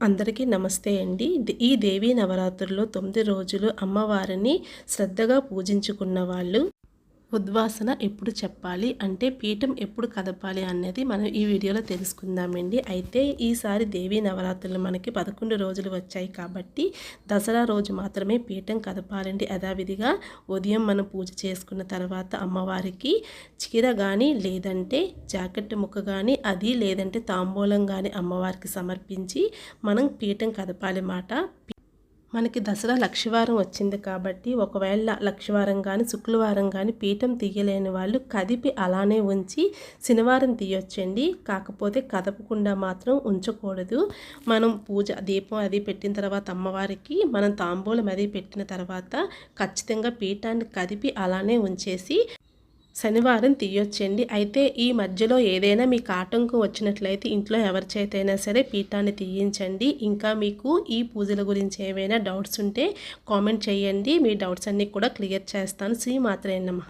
అందరికీ నమస్తే అండి. ఈ దేవీ నవరాత్రుల్లో తొమ్మిది రోజులు అమ్మవారిని శ్రద్ధగా పూజించుకున్న వాళ్ళు ఉద్వాసన ఎప్పుడు చెప్పాలి? అంటే పీఠం ఎప్పుడు కదపాలి అనేది మనం ఈ వీడియోలో తెలుసుకుందామండి. అయితే ఈసారి దేవీ నవరాత్రులు మనకి పదకొండు రోజులు వచ్చాయి కాబట్టి దసరా రోజు మాత్రమే పీఠం కదపాలండి. యథావిధిగా ఉదయం మనం పూజ చేసుకున్న తర్వాత అమ్మవారికి చీర కానీ లేదంటే జాకెట్ ముక్క కానీ అది లేదంటే తాంబూలం కానీ అమ్మవారికి సమర్పించి మనం పీఠం కదపాలి మాట. మనకి దసరా లక్షవారం వచ్చింది కాబట్టి ఒకవేళ లక్షవారం కానీ శుక్రవారం కానీ పీఠం తీయలేని వాళ్ళు కదిపి అలానే ఉంచి శనివారం తీయొచ్చండి. కాకపోతే కదపకుండా మాత్రం ఉంచకూడదు. మనం పూజ దీపం అది పెట్టిన తర్వాత అమ్మవారికి మనం తాంబూలం అది పెట్టిన తర్వాత ఖచ్చితంగా పీఠాన్ని కదిపి అలానే ఉంచేసి శనివారం తీయొచ్చండి. అయితే ఈ మధ్యలో ఏదైనా మీకు ఆటంకం వచ్చినట్లయితే ఇంట్లో ఎవరి చేతైనా సరే పీఠాన్ని తీయించండి. ఇంకా మీకు ఈ పూజల గురించి ఏవైనా డౌట్స్ ఉంటే కామెంట్ చేయండి. మీ డౌట్స్ అన్నీ కూడా క్లియర్ చేస్తాను. శ్రీ మాత్రే నమ.